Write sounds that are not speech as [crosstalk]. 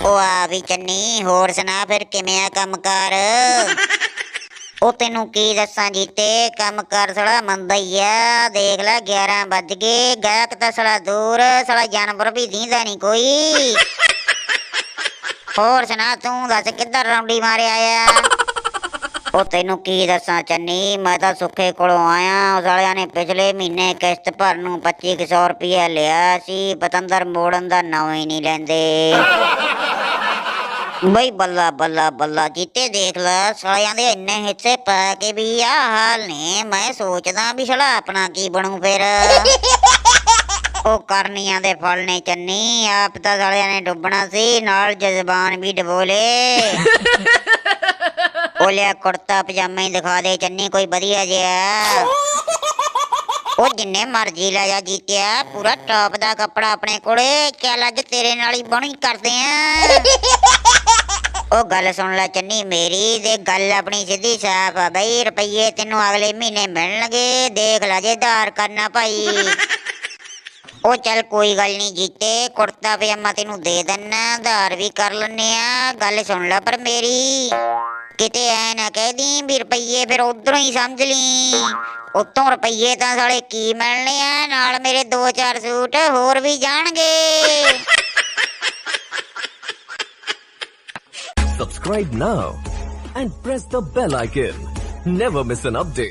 ਉਹ ਆ ਵੀ ਚੰਨੀ, ਹੋਰ ਸੁਣਾ ਫਿਰ ਕਿਵੇਂ ਆ ਕੰਮ ਉਹ ਤੈਨੂੰ ਕੀ ਦੱਸਾਂ ਜੀਤੇ ਕੰਮ ਕਰ ਸੜਾ ਮੰਦਾ ਹੀ ਆ। ਦੇਖ ਲੈ 11 ਵੱਜ ਗਏ ਗਾਇਕ ਤਾਂ ਸੜਾ ਦੂਰ ਸੜਾ ਜਾਨਵਰ ਵੀ ਦੀਂਦਾ ਨਹੀਂ ਕੋਈ। ਹੋਰ ਸੁਣਾ, ਤੂੰ ਦੱਸ ਕਿੱਧਰ ਰੌਂਡੀ ਮਾਰਿਆ ਆ? ਉਹ ਤੈਨੂੰ ਕੀ ਦੱਸਾਂ ਚੰਨੀ? ਮੈਂ ਤਾਂ ਸੁੱਖੇ ਕੋਲੋਂ ਆਇਆ। ਉਸ ਵਾਲਿਆਂ ਨੇ ਪਿਛਲੇ ਮਹੀਨੇ ਕਿਸ਼ਤ ਭਰਨ ਨੂੰ 2500 ਰੁਪਇਆ ਲਿਆ ਸੀ। ਪਤੰਦਰ ਮੋੜਨ ਦਾ ਨਾਂ ਹੀ ਨਹੀਂ ਲੈਂਦੇ। [laughs] ਬਈ ਬੱਲਾ ਬੱਲਾ ਬੱਲਾ ਜੀਤੇ ਦੇਖ ਲੈ। ਸਾਲਿਆਂ ਦੇ ਇੰਨੇ ਹਿੱਸੇ ਪਾ ਕੇ ਵੀ ਆ ਹਾਲ ਨੇ। ਮੈਂ ਸੋਚਦਾ ਵੀ ਸਾਲਾ ਆਪਣਾ ਕੀ ਬਣੂ ਫਿਰ। [laughs] ਉਹ ਕਰਨੀਆਂ ਦੇ ਫਲ ਨੇ ਚੰਨੀ। ਆਪ ਤਾਂ ਸਾਲਿਆਂ ਨੇ ਡੁੱਬਣਾ ਸੀ। ਨਾਲ ਜਜ਼ਬਾਨ ਵੀ ਡਬੋਲੇ [laughs] ਉਹ ਲਿਆ ਕੁੜਤਾ ਪਜਾਮਾ ਹੀ ਦਿਖਾ ਦੇ, ਚੰਨੀ ਕੋਈ ਵਧੀਆ ਜਿਹਾ। ਉਹ ਜਿੰਨੇ ਮਰਜ਼ੀ ਲੈ ਜਾ ਜੀਤਿਆ, ਪੂਰਾ ਟੌਪ ਦਾ ਕੱਪੜਾ ਆਪਣੇ ਕੋਲੇ, ਚੱਲ ਅੱਜ ਤੇਰੇ ਨਾਲ ਹੀ ਬਣੀ ਕਰਦੇ ਆ। ਉਹ ਗੱਲ ਸੁਣ ਲੈ ਚੰਨੀ ਮੇਰੀ ਤੇ ਗੱਲ ਆਪਣੀ ਸਿੱਧੀ ਸਾਫ਼ ਆ ਬਈ, ਰੁਪਈਏ ਤੈਨੂੰ ਅਗਲੇ ਮਹੀਨੇ ਮਿਲਣਗੇ, ਦੇਖ ਲੈ ਜੇ ਧਾਰ ਕਰਨਾ ਭਾਈ। ਉਹ ਚੱਲ ਕੋਈ ਗੱਲ ਨਹੀਂ ਜੀਤੇ, ਕੁੜਤਾ ਪਜਾਮਾ ਤੈਨੂੰ ਦੇ ਦਿੰਨਾ, ਧਾਰ ਵੀ ਕਰ ਲੈਨੇ ਆ, ਗੱਲ ਸੁਣ ਲੈ ਪਰ ਮੇਰੀ। ਕਿਤੇ ਐ ਨਾ ਕਹਿਦੀ ਵੀ ਰੁਪਈਏ ਫਿਰ ਉਧਰੋਂ ਹੀ ਸਮਝ ਲਈ ਉਤੋਂ ਰੁਪਈਏ ਤਾਂ ਸਾਲੇ ਕੀ ਮਿਲਣੇ ਆ ਨਾਲ ਮੇਰੇ ਦੋ ਚਾਰ ਸੂਟ ਹੋਰ ਵੀ ਜਾਣਗੇ Subscribe now and press the bell icon. Never miss an update.